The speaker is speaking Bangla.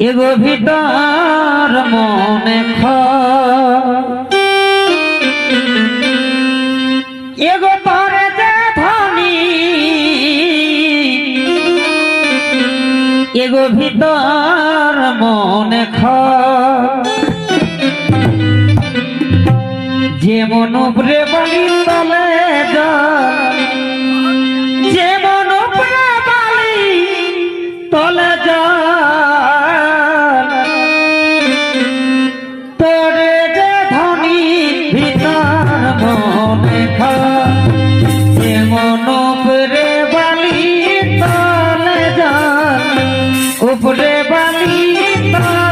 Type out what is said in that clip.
এগো ভিতর মনে খ এগো পরে যে ধনি। এগো ভিতর মনে খ যে মন উপরে বালি তলে যে মন উপরে বালি তলে যা দেখা এমন উপরে বালি তলে যান উপরে বালি তলে